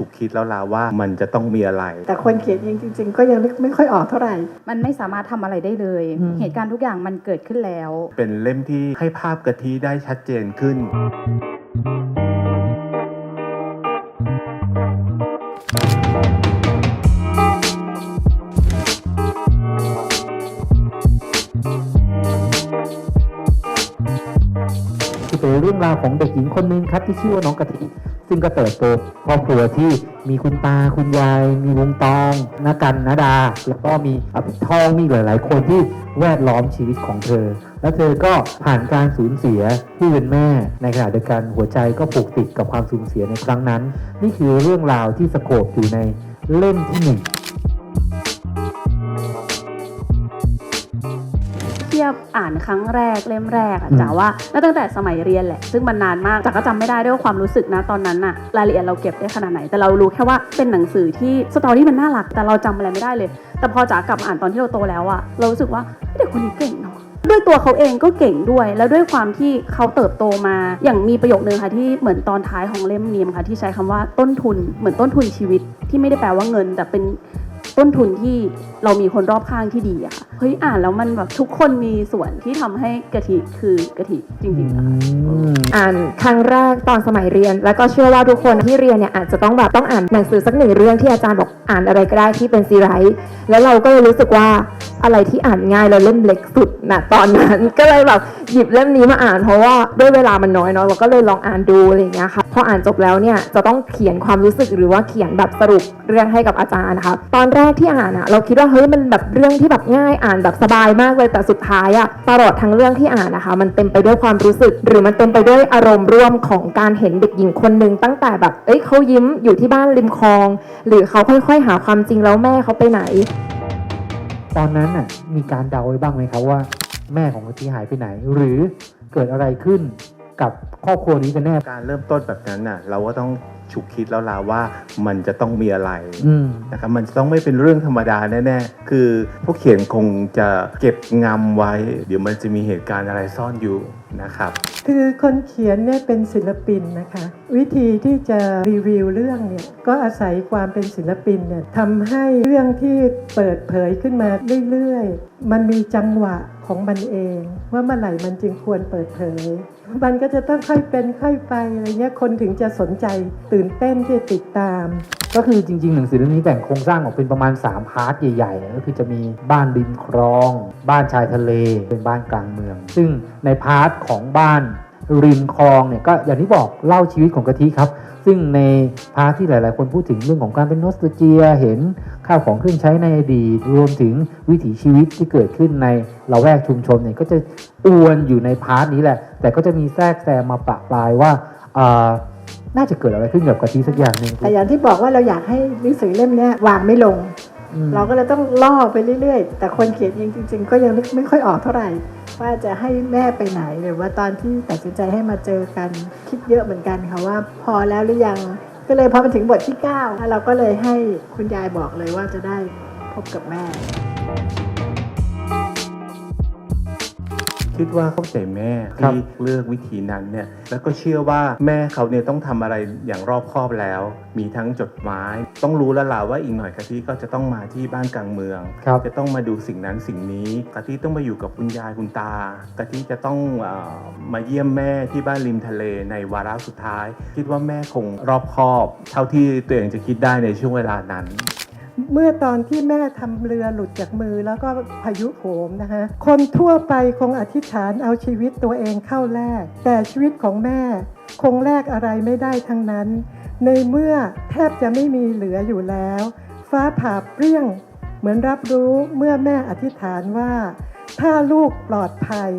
ฉุกคิดแล้วล่ะว่ามันจะต้องมีอะไร แต่คนเขียนเองจริง ๆ ก็ยังนึกไม่ค่อยออกเท่าไหร่ มันไม่สามารถทำอะไรได้เลย อืม เหตุการณ์ทุกอย่างมันเกิดขึ้นแล้ว เป็นเล่มที่ให้ภาพกะทิได้ชัดเจนขึ้น รื่องราวของเด็กหญิงคนหนึงครับ ที่ชื่อว่าน้องกะทิซึ่งก็เติบโตครอบครัวที่มีคุณตาคุณยาย มีวงตองนากันนาดา แล้วก็มีอภิทองมีหลาย ๆ คนที่แวดล้อมชีวิตของเธอ และเธอก็ผ่านการสูญเสียผู้เป็นแม่ ในขณะเดียวกันหัวใจก็ผูกติดกับความสูญเสียในครั้งนั้น นี่คือเรื่องราวที่สโคบอยู่ในเล่มที่หนึ่ง อ่านครั้งแรกเล่มแรกอะอืมจ๋าว่าน่าตั้งแต่สมัยเรียนแหละ ซึ่งมันนานมากจ๋าก็จำไม่ได้ด้วยว่าความรู้สึกนะตอนนั้นอะรายละเอียดเราเก็บได้ขนาดไหน แต่เรารู้แค่ว่าเป็นหนังสือที่สตอรี่มันน่ารัก แต่เราจำอะไรไม่ได้เลย แต่พอจ๋ากลับมาอ่านตอนที่เราโตแล้วอะเรารู้สึกว่าเด็กคนนี้เก่งเนาะด้วยตัวเขาเองก็เก่งด้วย แล้วด้วยความที่เขาเติบโตมาอย่างมีประโยคนึงค่ะที่เหมือนตอนท้ายของเล่มนี้มั้งค่ะที่ใช้คำว่าต้นทุนเหมือนต้นทุนชีวิตที่ไม่ได้แปลว่าเงิน แต่เป็น ต้นทุนที่เรามีคนรอบข้างที่ดีอะค่ะเฮ้ยอ่านแล้วมันแบบทุกคนมีส่วนที่ทำให้กะทิคือกะทิจริงๆอะอืมอ่านครั้งแรกตอนสมัยเรียน แล้วก็เชื่อว่าทุกคนที่เรียนเนี่ยอาจจะต้องแบบต้องอ่านหนังสือสักหนึ่งเรื่องที่อาจารย์บอกอ่านอะไรก็ได้ที่เป็นซีไรต์แล้วเราก็เลยรู้สึกว่าอะไรที่อ่านง่ายแล้วเล่มเล็กสุดนะตอนนั้น ก็เลยแบบหยิบเล่มนี้มาอ่านเพราะว่าด้วยเวลามันน้อยเนาะเราก็เลยลองอ่านดูอะไรอย่างเงี้ยค่ะพออ่านจบแล้วเนี่ยจะต้องเขียนความรู้สึกหรือว่าเขียนแบบสรุปเรื่องให้กับอาจารย์นะคะตอนแรกที่อ่านอะเราคิดว่าเฮ้ยมันแบบเรื่องที่แบบง่ายอ่านแบบสบายมากเลยแต่สุดท้ายอะตลอดทั้งเรื่องที่อ่านนะคะ มันเต็มไปด้วยความรู้สึก หรือมันเต็มไปด้วยอารมณ์ร่วมของการเห็นเด็กหญิงคนหนึ่งตั้งแต่แบบเอ้ยเขายิ้มอยู่ที่บ้านริมคลอง หรือเขาค่อย ๆ หาความจริงแล้วแม่เขาไปไหน ตอนนั้นน่ะมีการเดาไว้บ้างไหมครับว่า แม่ของกะทิหายไปไหน หรือเกิดอะไรขึ้น กับครอบครัวนี้กันแน่ การเริ่มต้นแบบนั้นน่ะเราก็ต้องฉุกคิดแล้วล่ะว่ามันจะต้องมีอะไรอืม นะครับมันจะต้องไม่เป็นเรื่องธรรมดาแน่ๆ คือผู้เขียนคงจะเก็บงำไว้ เดี๋ยวมันจะมีเหตุการณ์อะไรซ่อนอยู่นะครับ คือคนเขียนเนี่ยเป็นศิลปินนะคะ วิธีที่จะรีวิวเรื่องเนี่ยก็อาศัยความเป็นศิลปินเนี่ยทำให้เรื่องที่เปิดเผยขึ้นมาเรื่อยๆ มันมีจังหวะของมันเอง ว่าเมื่อไหร่มันจึงควรเปิดเผย มันก็จะต้องค่อยเป็นค่อยไปอะไรเงี้ยคนถึงจะสนใจตื่นเต้นที่จะติดตาม ก็คือจริงๆ หนังสือเล่มนี้แบ่งโครงสร้างออกเป็นประมาณ 3 พาร์ทใหญ่ๆ ก็คือจะมีบ้านริมคลอง บ้านชายทะเล เป็นบ้านกลางเมือง ซึ่งในพาร์ทของบ้าน ริมคลองเนี่ยก็อย่างที่บอกเล่าชีวิตของกะทิครับ ซึ่งในพาร์ทที่หลาย ๆ คนพูดถึงเรื่องของการเป็นนอสเตเจียเห็นข้าวของเครื่องใช้ในอดีตรวมถึงวิถีชีวิตที่เกิดขึ้นในละแวกชุมชนเนี่ยก็จะอวนอยู่ในพาร์ทนี้แหละ แต่ก็จะมีแทรกแซมมาปะปลายว่าน่าจะเกิดอะไรขึ้นกับกะทิสักอย่างหนึ่งแต่อย่างที่บอกว่าเราอยากให้หนังสือเล่มนี้วางไม่ลง เราก็เลยต้องล่อไปเรื่อย ๆ แต่คนเขียนเองจริง ๆ ก็ยังไม่ค่อยออกเท่าไหร่ ว่าจะให้แม่ไปไหนหรือว่าตอนที่ตัดสินใจให้มาเจอกันคิดเยอะเหมือนกันค่ะว่า พอแล้วหรือยังก็เลยพอมาถึงบทที่9้าเราก็เลยให้คุณยายบอกเลยว่าจะได้พบกับแม่ คิดว่าเข้าใจแม่ครับที่เลือกวิธีนั้นเนี่ยแล้วก็เชื่อว่าแม่เขาเนี่ยต้องทำอะไรอย่างรอบคอบแล้ว มีทั้งจดหมาย ต้องรู้แล้วล่ะว่าอีกหน่อยกะทิก็จะต้องมาที่บ้านกลางเมืองครับจะต้องมาดูสิ่งนั้นสิ่งนี้กะทิต้องมาอยู่กับคุณยายคุณตากะทิจะต้องเออมาเยี่ยมแม่ที่บ้านริมทะเลในวาระสุดท้าย คิดว่าแม่คงรอบคอบ เท่าที่ตัวเองจะคิดได้ในช่วงเวลานั้น เมื่อตอนที่แม่ทำเรือหลุดจากมือแล้วก็พายุโหมนะคะคนทั่วไปคงอธิษฐานเอาชีวิตตัวเองเข้าแลกแต่ชีวิตของแม่คงแลกอะไรไม่ได้ทั้งนั้น ในเมื่อแทบจะไม่มีเหลืออยู่แล้ว ฟ้าผ่าเปรี้ยง เหมือนรับรู้เมื่อแม่อธิษฐานว่า ถ้าลูกปลอดภัย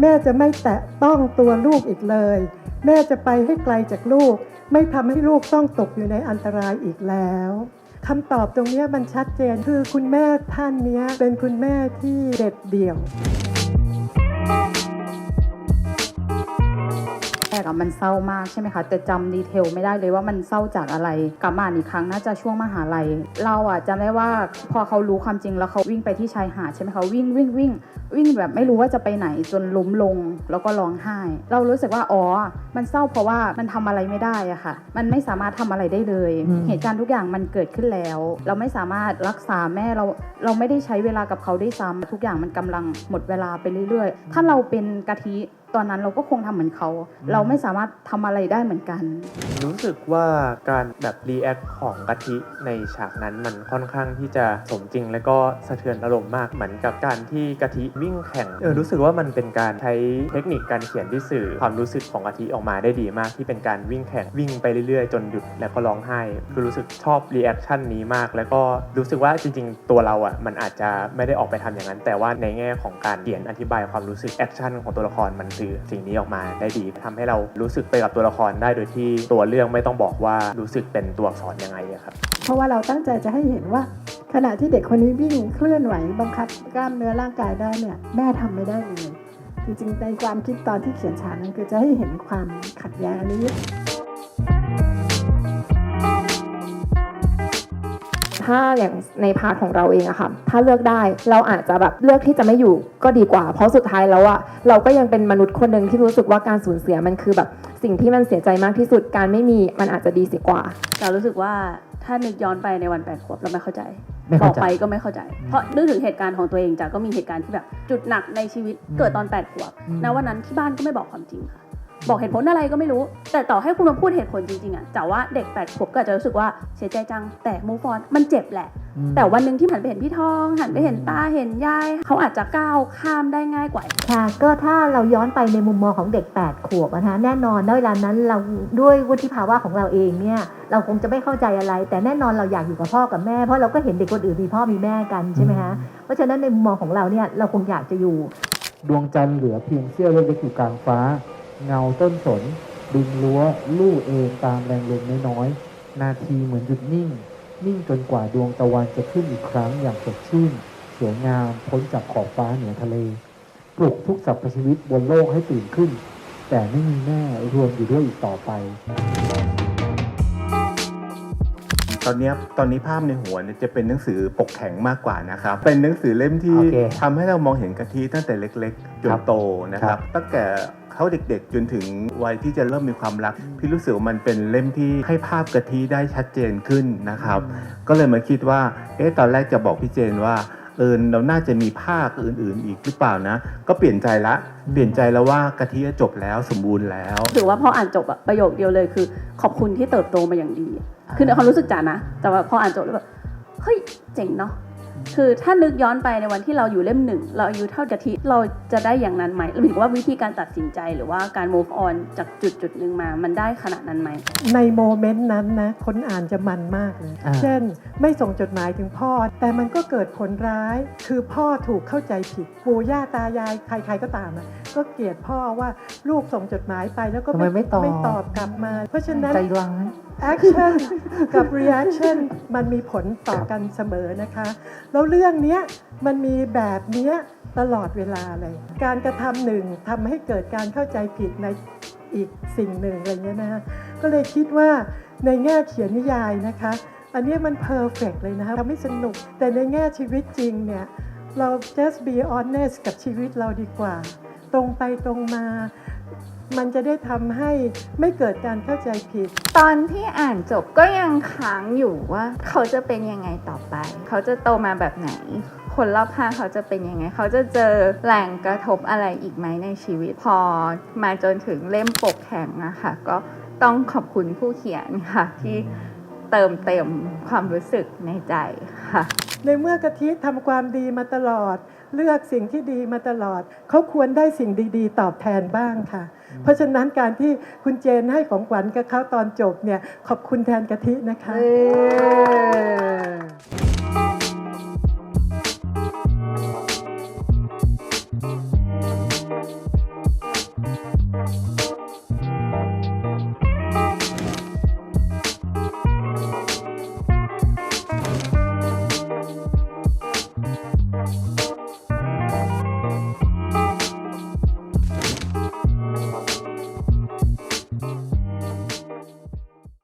แม่จะไม่แตะต้องตัวลูกอีกเลย แม่จะไปให้ไกลจากลูก ไม่ทำให้ลูกต้องตกอยู่ในอันตรายอีกแล้ว คำตอบตรงนี้มันชัดเจนคือคุณแม่ท่านนี้เป็นคุณแม่ที่เด็ดเดี่ยว อะมันเศร้ามากใช่ไหมคะแต่จำดีเทลไม่ได้เลยว่ามันเศร้าจากอะไร กลับมาอ่านอีกครั้งน่าจะช่วงมหาลัย เราอะจำได้ว่าพอเขารู้ความจริงแล้วเขาวิ่งไปที่ชายหาดใช่ไหมคะวิ่งวิ่งวิ่งวิ่งแบบไม่รู้ว่าจะไปไหนจนล้มลงแล้วก็ร้องไห้ เรารู้สึกว่าอ๋อ มันเศร้าเพราะว่ามันทำอะไรไม่ได้อะค่ะ มันไม่สามารถทำอะไรได้เลยอืมเหตุการณ์ทุกอย่างมันเกิดขึ้นแล้ว เราไม่สามารถรักษาแม่เราเราไม่ได้ใช้เวลากับเขาได้วยซ้ำทุกอย่างมันกำลังหมดเวลาไปเรื่อยๆ ถ้าเราเป็นกะทิ ตอนนั้นเราก็คงทำเหมือนเขา เราไม่สามารถทำอะไรได้เหมือนกัน รู้สึกว่าการแบบรีแอคของกะทิในฉากนั้นมันค่อนข้างที่จะสมจริง และก็สะเทือนอารมณ์มากเหมือนกับการที่กะทิวิ่งแข่งเออรู้สึกว่ามันเป็นการใช้เทคนิคการเขียนที่สื่อความรู้สึกของกะทิออกมาได้ดีมาก ที่เป็นการวิ่งแข่งวิ่งไปเรื่อยๆ จนหยุดแล้วก็ร้องไห้ คือรู้สึกชอบรีแอคชั่นนี้มาก แล้วก็รู้สึกว่าจริง ๆ ตัวเราอะมันอาจจะไม่ได้ออกไปทำอย่างนั้น แต่ว่าในแง่ของการเขียนอธิบายความรู้สึกแอคชั่นของตัวละครมันสื่อสิ่งนี้ออกมาได้ดีทำให้เรารู้สึกไปกับตัวละครได้โดยที่ตัวเรื่องไม่ต้องบอกว่ารู้สึกเป็นตัวอักษรยังไงครับ เพราะว่าเราตั้งใจจะให้เห็นว่า ขณะที่เด็กคนนี้วิ่งเคลื่อนไหวบังคับกล้ามเนื้อร่างกายได้เนี่ยแม่ทำไม่ได้เลยจริงๆในความคิดตอนที่เขียนฉากนั้นคือจะให้เห็นความขัดแย้งอันนี้ ถ้าอย่างในพาร์ทของเราเองอะค่ะถ้าเลือกได้เราอาจจะแบบเลือกที่จะไม่อยู่ก็ดีกว่า เพราะสุดท้ายแล้วอะเราก็ยังเป็นมนุษย์คนหนึ่งที่รู้สึกว่าการสูญเสียมันคือแบบ สิ่งที่มันเสียใจมากที่สุดการไม่มีมันอาจจะดีเสียกว่าเรารู้สึกว่าถ้านึกย้อนไปในวันแปดขวบเราไม่เข้าใจไม่บเข้าอกใจ ไปก็ไม่เข้าใจ เพราะนึกถึงเหตุการณ์ของตัวเองจ้ะก็มีเหตุการณ์ที่แบบจุดหนักในชีวิตอืมเกิดตอนแปดขวบอืม ณวันนั้นที่บ้านก็ไม่บอกความจริงค่ะ บอกเหตุผลอะไรก็ไม่รู้ แต่ต่อให้คุณมาพูดเหตุผลจริงๆอะแต่ว่าเด็กแปดขวบก็อาจจะรู้สึกว่าเสียใจจังแต่มูฟอนมันเจ็บแหละอืมแต่วันหนึ่งที่หันไปเห็นพี่ทอง หันไปเห็นตาเห็นยายเขาอาจจะก้าวข้ามได้ง่ายกว่า ค่ะ ก็ถ้าเราย้อนไปในมุมมองของเด็ก 8 ขวบอะนะคะแน่นอนณเวลานั้นเราด้วยวุฒิภาวะของเราเองเนี่ยเราคงจะไม่เข้าใจอะไร แต่แน่นอนเราอยากอยู่กับพ่อกับแม่เพราะเราก็เห็นเด็กคนอื่นมีพ่อมีแม่กันใช่ไหมคะเพราะฉะนั้นในมุมมองของเราเนี่ยเราคงอยากจะอยู่ ดวงจันทร์เหลือเพียงเสี้ยวเล็กๆอยู่กลางฟ้า เงาต้นสน ดึงรั้วลู่เองตามแรงลมน้อยๆ นาทีเหมือนหยุดนิ่ง นิ่งจนกว่าดวงตะวันจะขึ้นอีกครั้งอย่างสดชื่น สวยงามพ้นจากขอบฟ้าเหนือทะเล ปลุกทุกสรรพชีวิตบนโลกให้ตื่นขึ้น แต่ไม่มีแม่รวมอยู่ด้วยอีกต่อไป อนเนี้ยตอนนี้ภาพในหัวเนี่ยจะเป็นหนังสือปกแข็งมากกว่านะครับ เป็นหนังสือเล่มที่โอเคทำให้เรามองเห็นกะทิตั้งแต่เล็กๆจคนรับโตนะคครัรับบ ตั้งแต่เขาเด็กๆ จนถึงวัยที่จะเริ่มมีความรัก พี่รู้สึกว่ามันเป็นเล่มที่ให้ภาพกะทิได้ชัดเจนขึ้นนะครับ ก็เลยมาคิดว่า เอ๊ะ ตอนแรกจะบอกพี่เจนว่า เออเราน่าจะมีภาคอื่นๆ อีกหรือเปล่านะ ก็เปลี่ยนใจละ เปลี่ยนใจแล้วว่ากะทิจบแล้วสมบูรณ์แล้ว ถือว่าพออ่านจบอะประโยคเดียวเลยคือ ขอบคุณที่เติบโตมาอย่างดี คือในความรู้สึกจ๋านะ แต่ว่าพออ่านจบแล้วแบบเฮ้ยเจ๋งเนาะ คือถ้านึกย้อนไปในวันที่เราอยู่เล่มหนึ่งเราอายุเท่ากะทิเราจะได้อย่างนั้นไหมหรือว่าวิธีการตัดสินใจหรือว่าการ move on จากจุดจุดๆหนึ่งมา มันได้ขนาดนั้นไหม ในโมเมนต์นั้นนะคนอ่านจะมันมากเลยอ่า เช่น ไม่ส่งจดหมายถึงพ่อ แต่มันก็เกิดผลร้าย คือพ่อถูกเข้าใจผิดปู่ย่าตายายใครๆก็ตามอะ ก็เกลียดพ่อว่าลูกส่งจดหมายไปแล้วก็ทำไมไม่ตอบไม่ตอบกลับมา เพราะฉะนั้น ใจร้าย action กับ reaction มันมีผลต่อกันเสมอนะคะ แล้วเรื่องเนี้ยมันมีแบบเนี้ยตลอดเวลาเลย การกระทำหนึ่งทำให้เกิดการเข้าใจผิดในอีกสิ่งหนึ่งอะไรเงี้ยนะคะก็เลยคิดว่าในแง่เขียนนิยายนะคะ อันเนี้ยมัน perfect เลยนะคะทำให้สนุกแต่ในแง่ชีวิตจริงเนี่ย เรา just be honest กับชีวิตเราดีกว่า ตรงไปตรงมา มันจะได้ทำให้ไม่เกิดการเข้าใจผิด ตอนที่อ่านจบก็ยังค้างอยู่ว่า เขาจะเป็นยังไงต่อไป เขาจะโตมาแบบไหน คนรอบข้างเขาจะเป็นยังไง เขาจะเจอแรงกระทบอะไรอีกไหมในชีวิต พอมาจนถึงเล่มปกแข็งอะค่ะก็ต้องขอบคุณผู้เขียนค่ะที่เติมเต็มความรู้สึกในใจค่ะ ในเมื่อกะทิทำความดีมาตลอด เลือกสิ่งที่ดีมาตลอด เขาควรได้สิ่งดีๆ ตอบแทนบ้างค่ะ เพราะฉะนั้นการที่คุณเจนให้ของขวัญกับเขาตอนจบเนี่ยขอบคุณแทนกะทินะคะเย้